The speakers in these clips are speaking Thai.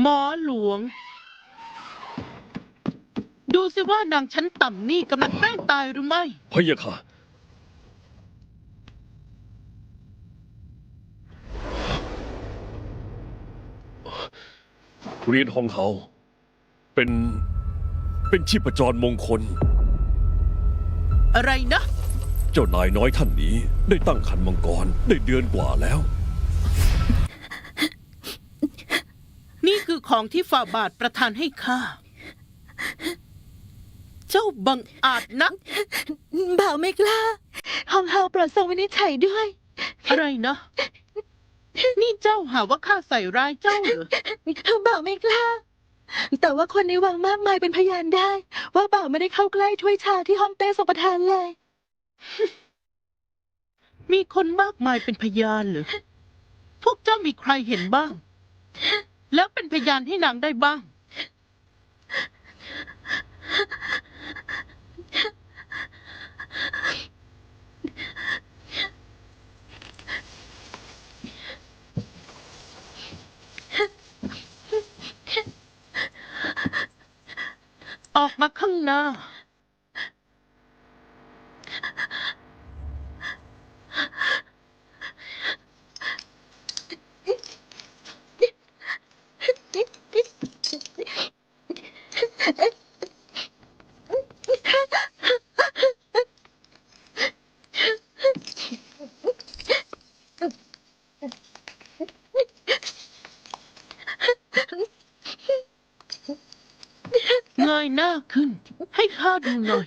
หมอหลวง ดูสิว่านางชั้นต่ำนี่กำลังแกล้งตายหรือไม่ พะยะค่ะ เรียนของเขา เป็น เป็นชีพจรมงคล อะไรนะ เจ้านายน้อยท่านนี้ได้ตั้งคันมังกรได้เดือนกว่าแล้ว นี่คือของที่ฝ่าบาทประทานให้ข้า เจ้าบังอาจนัก บ่าวไม่กล้าฮองเฮาโปรดทรงวินิจฉัยด้วย อะไรนะ นี่เจ้าหาว่าข้าใส่ร้ายเจ้าเหรอ บ่าวไม่กล้า แต่ว่าคนในวังมากมายเป็นพยานได้ ว่าบ่าวไม่ได้เข้าใกล้ถ้วยชาที่ฮ่องเต้ทรงประทานเลย มีคนมากมายเป็นพยานเหรอพวกเจ้ามีใครเห็นบ้าง แล้วเป็นพยานให้นางได้บ้าง ออกมาข้างหน้า เงยหน้าขึ้น ให้ข้าดูหน่อย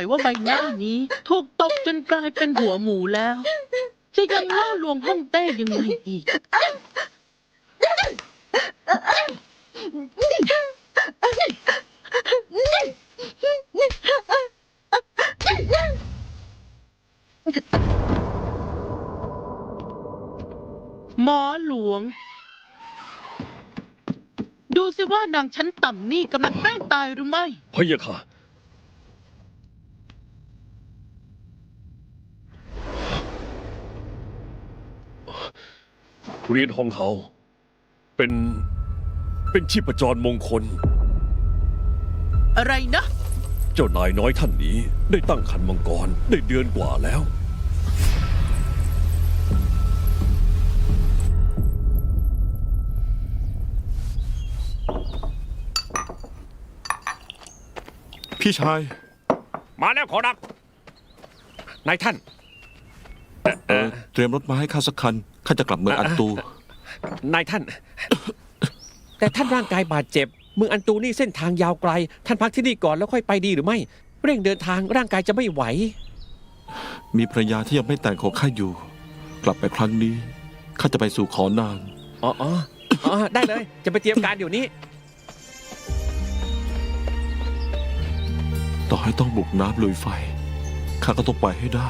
อยว่าใบหน้านี้ ถูกตบจนกลายเป็นหัวหมูแล้ว จะยังล่อลวงห้องเต้ยังไงอีก หมอหลวง ดูสิว่านางชั้นต่ำนี่กำลังแกล้งตายหรือไม่ พะยะค่ะ เรียนของเขา เป็นเป็นชีพจรมงคล อะไรนะ เจ้านายน้อยท่านนี้ได้ตั้งคันมังกรได้เดือนกว่าแล้ว พี่ชาย มาแล้วขอรับนายท่านเออเตรียมรถมาให้ข้าสักคัน ข้าจะกลับเมืองอันตู นายท่าน แต่ท่านร่างกายบาดเจ็บ เมืองอันตูนี่เส้นทางยาวไกล ท่านพักที่นี่ก่อนแล้วค่อยไปดีหรือไม่ เร่งเดินทางร่างกายจะไม่ไหว มีภรรยาที่ยังไม่แต่งของข้าอยู่ กลับไปครั้งนี้ข้าจะไปสู่ขอนางอ๋ออ๋ออ๋อได้เลย จะไปเตรียมการเดี๋ยวนี้ ต่อให้ต้องบุกน้ำลุยไฟข้าก็ต้องไปให้ได้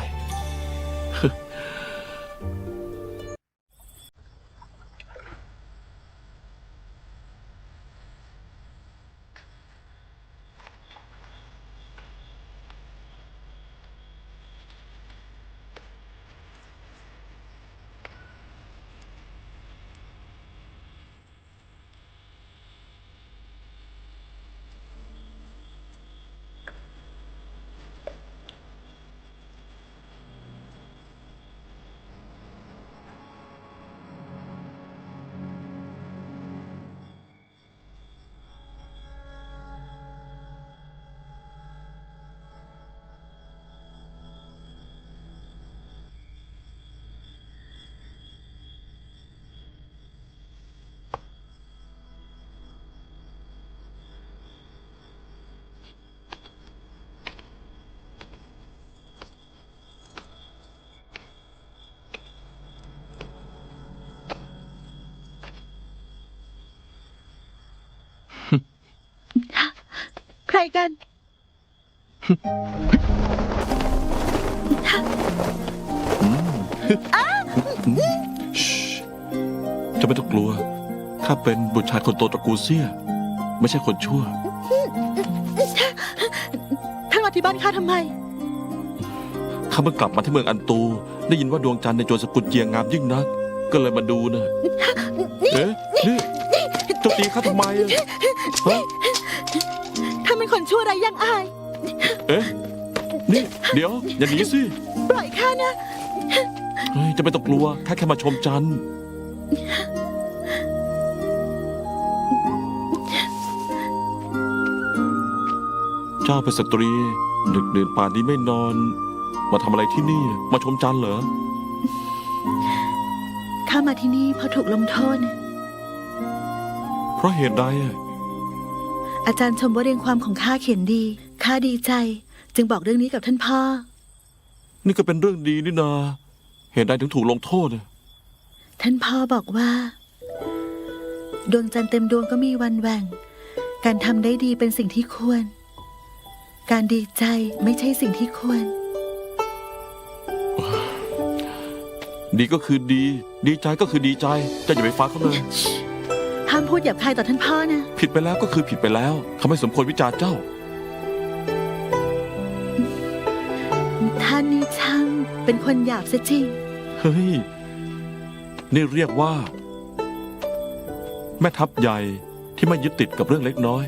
รกันชิจะไม่ต้องกลัว ข้าเป็นบุตรชายคนโตตระกูลเซี่ย ไม่ใช่คนชั่ว ท่านมาที่บ้านข้าทำไม ข้าเพิ่งกลับมาที่เมืองอันตู ได้ยินว่าดวงจันทร์ในโจรสกุลเจียงงามยิ่งนัก ก็เลยมาดูนะเอ๊ะนี่เจะตีข้าทำไมอะฮะท่านเป็นคน ชั่วไรยังอาย เอ๊ะ นี่ เดี๋ยว อย่าหนีสิ ปล่อยข้านะ เฮ้ย จะไม่ต้องกลัวแค่แค่มาชมจันทร์เจ้าเป็นสตรี ดึกดื่นป่านนี้ไม่นอน มาทำอะไรที่นี่ มาชมจันทร์เหรอ ข้ามาที่นี่เพราะถูกลงโทษนะเพราะเหตุใดอะ อาจารย์ชมว่าเรียงความของข้าเขียนดีข้าดีใจ จึงบอกเรื่องนี้กับท่านพ่อ นี่ก็เป็นเรื่องดีนี่นา เหตุใดถึงถูกลงโทษอะท่านพ่อบอกว่า ดวงจันทร์เต็มดวงก็มีวันแหว่ง การทำได้ดีเป็นสิ่งที่ควร การดีใจไม่ใช่สิ่งที่ควร ดีก็คือดี ดีใจก็คือดีใจเจะอย่าไปฟังเขาเลย ห้ามพูดหยาบคายต่อท่านพ่อนะ ผิดไปแล้วก็คือผิดไปแล้วเขาไม่สมควรวิจารณ์เจ้า ท่านนี่ช่างเป็นคนหยาบซะจริง เฮ้ย นี่เรียกว่า แม่ทัพใหญ่ที่ไม่ยึดติดกับเรื่องเล็กน้อย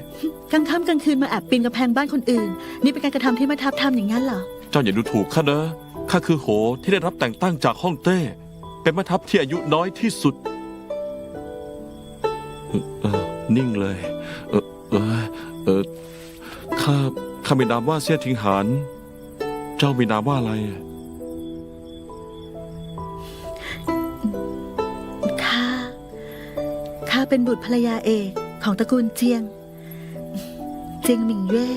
กลางค่ำกลางคืนมาแอบปีนกำแพงบ้านคนอื่น นี่เป็นการกระทำที่มาทับทำอย่างนั้นเหรอ เจ้าอย่าดูถูกข้านะข้าคือโหที่ได้รับแต่งตั้งจากฮ่องเต้ เป็นแม่ทัพที่อายุน้อยที่สุด เออนิ่งเลย เออเออเออข้าข้ามีนามว่าเสี้ยทิงหานเจ้ามีนามว่าอะไร ข้า ข้าเป็นบุตรภรรยาเอกของตระกูลเจียง เจียงหมิงเย่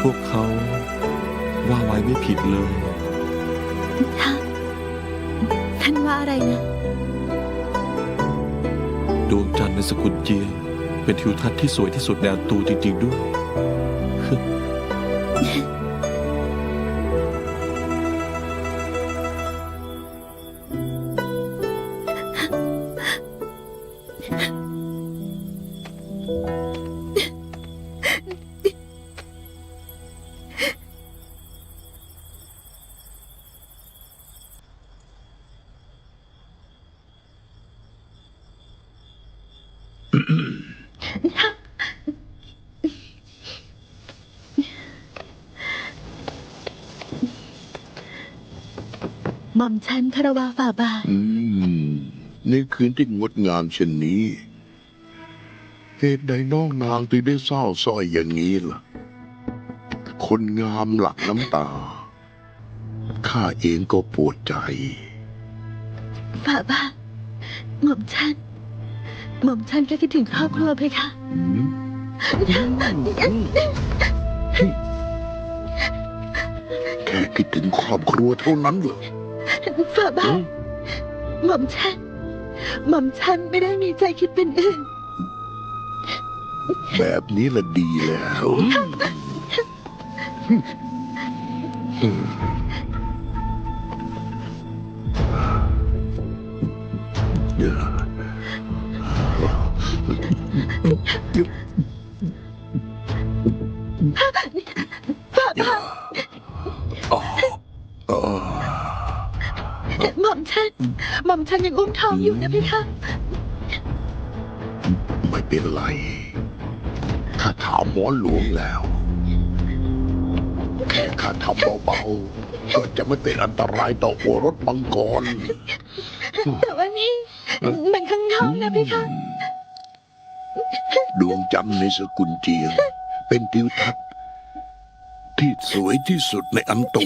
พวกเขาว่าไว้ไม่ผิดเลย ท่านท่านว่าอะไรนะ ดวงจันทร์ในสกุลเจียงเป็นทิวทัศน์ที่สวยที่สุดในอันตูจริง ๆ ด้วย หม่อมฉันคารวาฝ่าบาท อืมในคืนที่งดงามเช่นนี้ เหตุใดน้องนางถึงได้เศร้าสร้อยอย่างนี้ล่ะ คนงามหลักน้ำตา ข้าเองก็ปวดใจ ฝ่าบาทหม่อมฉัน หม่อมฉันก็คิดถึงครอบครัวเพคะอืมแค่คิดถึงครอบครัวเท่านั้นเหรอฝ่าบาทหม่อมฉัน หม่อมฉันไม่ได้มีใจคิดเป็นอื่น แบบนี้ละดีแล้ว หม่อมฉันหม่อมฉันยังอุ้มท้องอยู่นะเพคะไม่เป็นไร ข้าถามหมอหลวงแล้ว แค่ข้าทำเบาๆก็จะไม่เป็นอันตรายต่อโอรสมังกรแต่ว่านี่มันข้างนอกนะเพคะ ดวงจำในสกุลเจียง เป็นทิวทัศน์ที่สวยที่สุดในอันตู